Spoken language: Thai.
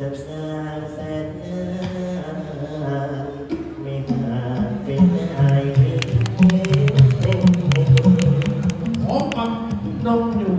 จะสางแสนเนื้อ